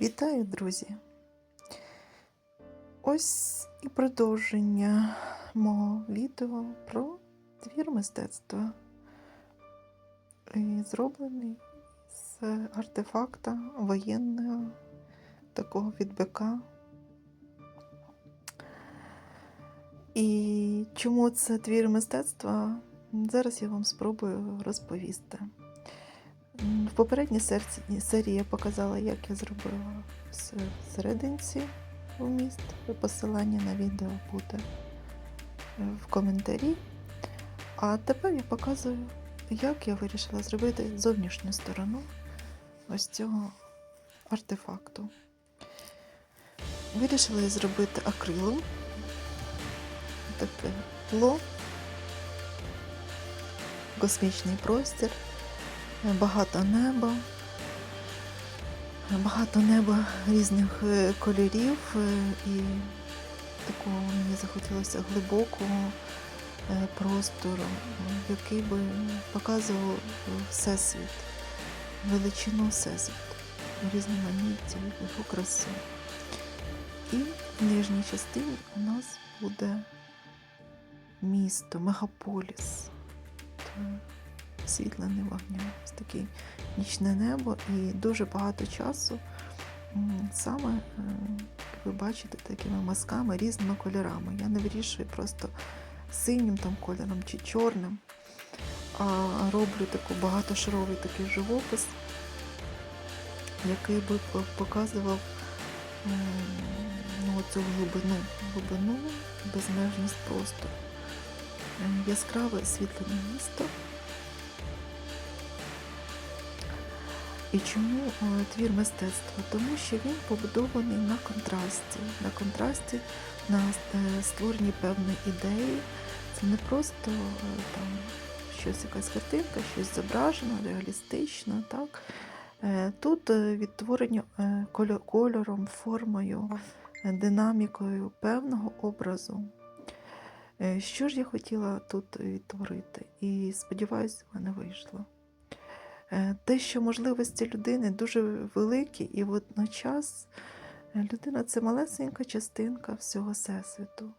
Вітаю, друзі! Ось і продовження мого відео про твір мистецтва, І зроблений з артефакта воєнного такого від БК. І чому це твір мистецтва? Зараз я вам спробую розповісти. В попередній серії я показала, як я зробила с- серединці вміст. Посилання на відео буде е, в коментарі. А тепер я показую, як я вирішила зробити зовнішню сторону ось цього артефакту. Вирішила я зробити акрилом. Таке тло, космічний простір багато неба, багато неба різних е, кольорів, е, і такого мені захотілося глибокого е, простору, який би показував всесвіт, величину всесвіту, різноманіття, його красу. І в нижній частині у нас буде місто, мегаполіс. Освітлений вогнем. Ось таке нічне небо і дуже багато часу саме, е, як ви бачите, такими мазками, різними кольорами. Я не вирішую просто синім там кольором чи чорним, а роблю таку багатошаровий такий живопис, який би показував ну, цю глибину, глибину, безмежність простору. Е, Яскраве освітлене місто. І чому е, твір мистецтва? Тому що він побудований на контрасті, на контрасті, на е, створенні певної ідеї. Це не просто е, там щось, якась картинка, щось зображено, реалістично. Так? Тут відтворення кольором, формою, динамікою певного образу. Що ж я хотіла тут відтворити? І сподіваюся, в мене вийшло. Е, те, що можливості людини дуже великі, і водночас е, людина це малесенька частинка всього всесвіту.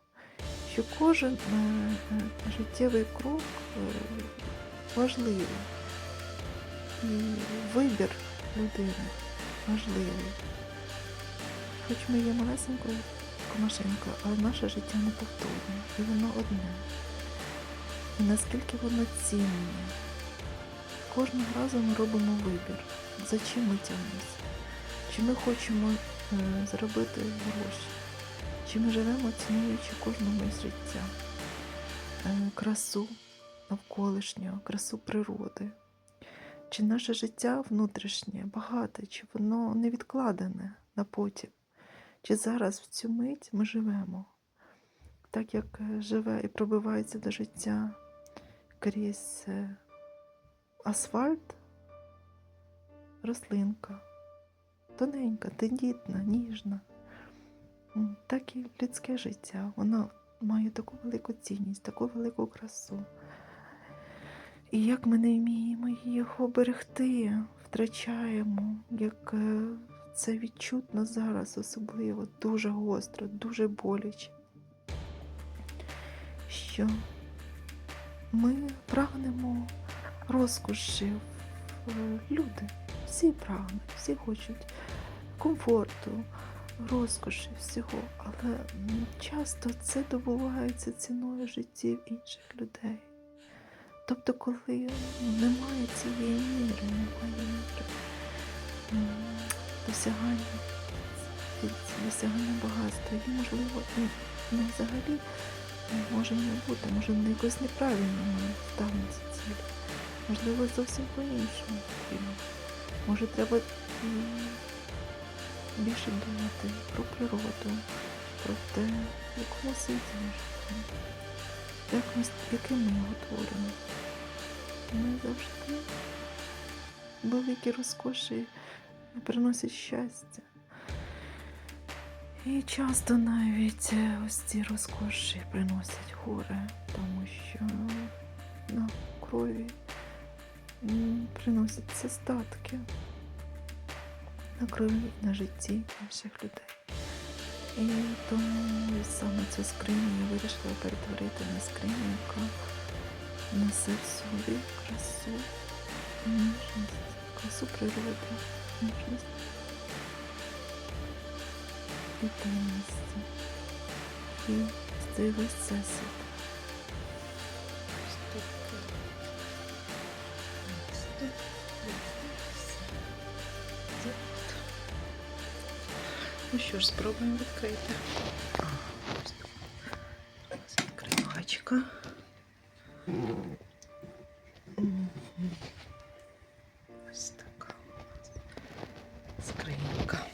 Що кожен е, життєвий крок важливий. І вибір людини важливий. Хоч ми є малесенькою комашинкою, але наше життя не повторне, і воно одне. І наскільки воно цінне. Кожного разу ми робимо вибір, за чим ми тягнемося. Чи ми хочемо е, заробити гроші, чи ми живемо, цінуючи кожну мить життя, е, красу навколишнього, красу природи. Чи наше життя внутрішнє, багате, чи воно не відкладене на потім? Чи зараз в цю мить ми живемо, так як е, живе і пробивається до життя крізь асфальт, рослинка, тоненька, тендітна, ніжна. Так і людське життя. Воно має таку велику цінність, таку велику красу. І як ми не вміємо його берегти, втрачаємо, як е, це відчутно зараз, особливо, дуже гостро, дуже боляче. Що ми прагнемо розкоші в люди. Всі прагнуть, всі хочуть комфорту, розкоші, всього. Але часто це добувається ціною життів інших людей. Тобто, коли ну, немає цієї міри, немає міри досягання, досягання багатства, і можливо, не взагалі е, може не бути, може якось неправильно ставимо ці цілі. Можливо, зовсім по-іншому. Може, треба більше думати про природу, про те, в якому світі ми живемо, ми, яким ми його творимо. Ми завжди великі розкоші приносять щастя. І часто навіть е, ось ці розкоші приносять горе, тому що на крові м, приносяться статки. на крові, на житті інших людей. І тому саме цю скриню я вирішила перетворити на скриню, яка несе в собі красу, ніжність, красу природи, ніжність і таємності. І цей весь всесвіт. Ну що ж, спробуємо відкрити. Відкривачка. Ось така у нас скринька.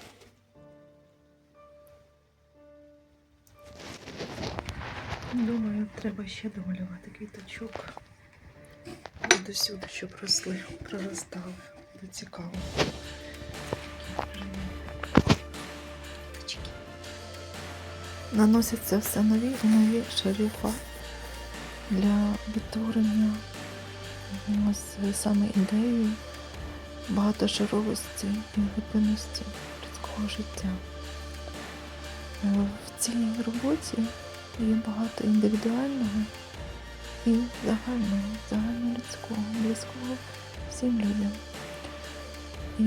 Думаю, треба ще домалювати квіточок. До сюди, щоб росли, проростали. Буде цікаво. Наносяться все нові і нові шарифа для відтворення ось саме ідеї багатошаровості і глибинності людського життя. Е, В цій роботі є багато індивідуального і загального, загальнолюдського, близького всім людям. І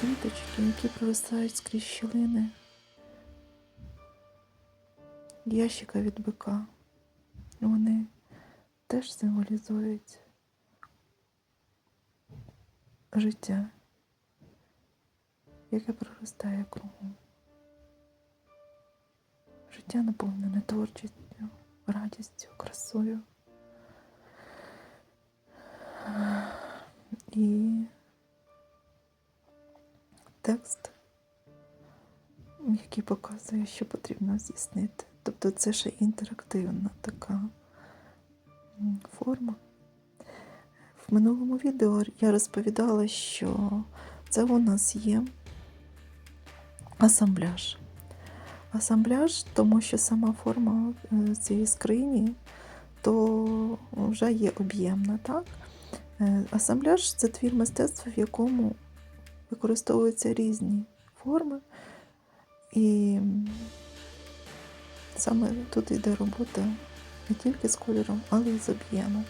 квіточки, які провисають скрізь щілини ящика від бика. Вони теж символізують життя, яке проростає кругом. Життя наповнене творчістю, радістю, красою. І текст, який показує, що потрібно здійснити. Тобто це ще інтерактивна така форма. В минулому відео я розповідала, що це у нас є асамбляж. Асамбляж, тому що сама форма е, цієї скрині то вже є об'ємна, так? Е, Асамбляж це твір мистецтва, в якому використовуються різні форми. І саме тут йде робота не тільки з кольором, але й з об'ємом.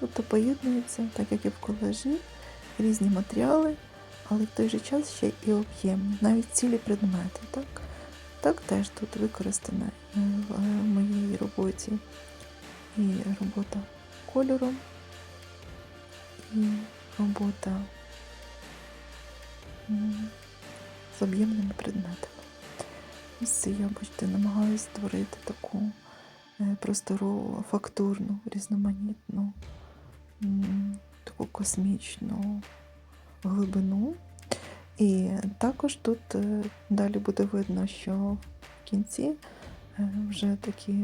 Тобто поєднуються, так як і в колажі, різні матеріали, але в той же час ще і об'ємні, навіть цілі предмети. Так, так теж тут використана е, в е, моїй роботі і робота кольором, і робота з об'ємними предметами. Ось я, бачите, намагаюся створити таку е, просторову, фактурну, різноманітну, таку космічну глибину. І також тут е, далі буде видно, що в кінці е, вже такі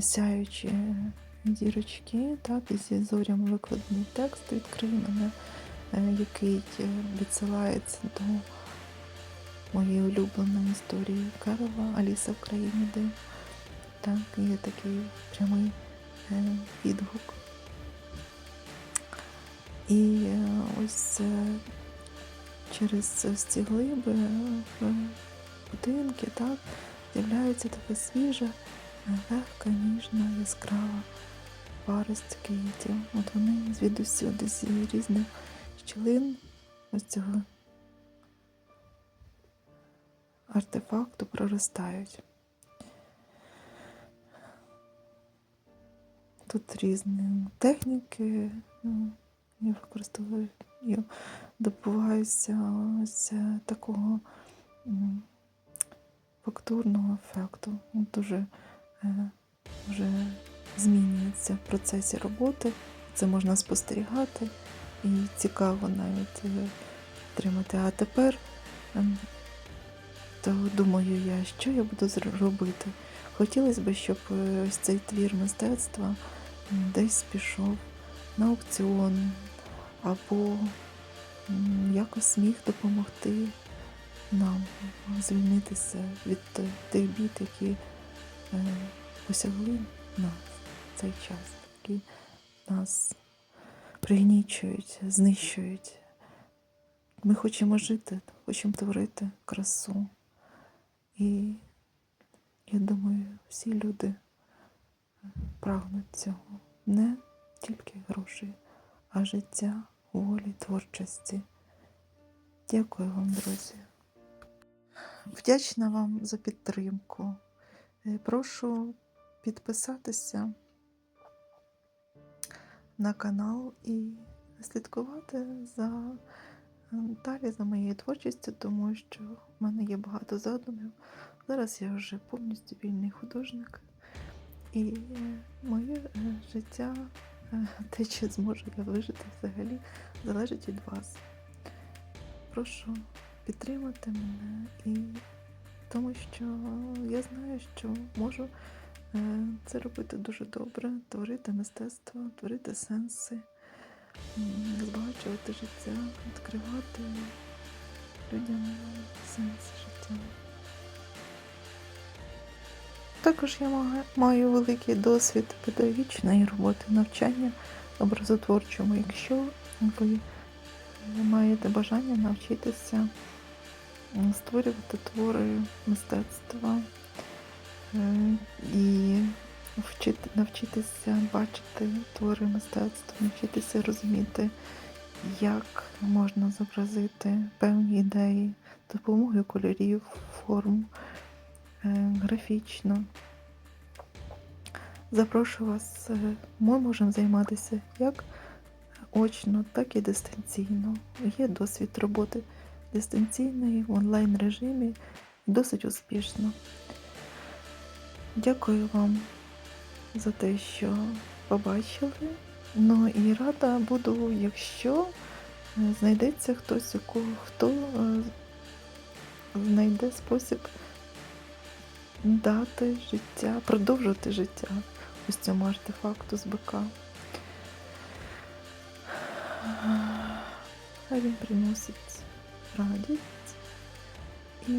сяючі дірочки, так, і зі зорями викладений текст відкрив мене, який відсилається до моєї улюбленої історії Карова Аліса в країні див. Так, є такий прямий е, відгук. І е, ось е, через ось ці глиби будинки так, з'являється така свіжа, легка, ніжна, яскрава парость квітів. От вони звідусюди з різних щілин ось цього артефакту проростають. Тут різні техніки ну, я використовую і добуваюся ось такого фактурного ефекту. От Дуже е, вже змінюється в процесі роботи. Це можна спостерігати і цікаво навіть е, отримати. А тепер ем, то думаю я, що я буду робити. Хотілося б, щоб е, ось цей твір мистецтва десь пішов на аукціон або якось міг допомогти нам звільнитися від тих бід, які е, посягли нас в цей час, які нас пригнічують, знищують ми хочемо жити, хочемо творити красу. І я думаю, всі люди прагнуть цього. Не тільки грошей, а життя, волі, творчості. Дякую вам, друзі. Вдячна вам за підтримку. Е, Прошу підписатися на канал і слідкувати за е, далі за моєю творчістю, тому що в мене є багато задумів. Зараз я вже повністю вільний художник, і е, моє е, життя, е, те, чи зможу я вижити взагалі, залежить від вас. Прошу підтримати мене і тому що я знаю, що можу це робити дуже добре, творити мистецтво, творити сенси, збагачувати життя, відкривати людям сенс життя. Також я маю великий досвід педагогічної роботи, навчання образотворчому. Якщо ви маєте бажання навчитися створювати твори мистецтва е, і навчитися бачити твори мистецтва, навчитися розуміти, як можна зобразити певні ідеї з допомогою кольорів, форм, е, графічно. Запрошую вас, е, ми можемо займатися як очно, так і дистанційно. Є досвід роботи дистанційної в онлайн режимі досить успішно. Дякую вам за те, що побачили. Ну і рада буду, якщо е, знайдеться хтось, у кого хто е, знайде спосіб дати життя, продовжувати життя ось цьому артефакту з бика. Хай він приносить радість і,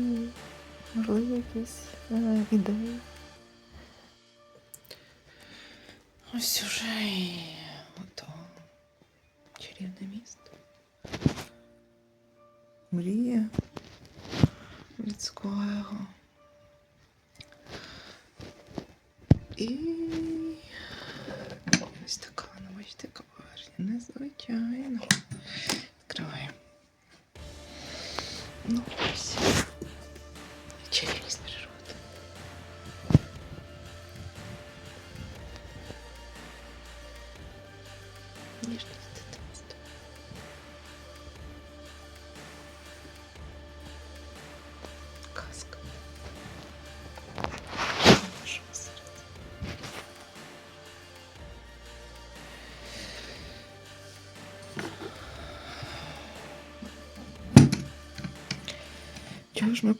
можливо, якісь е, ідеї. Ось уже. Чарівне місто. Мрія людського. І ось така ну бачите, каварня. Незвичайно. Відкриваємо. Ну ось. Чого ж ми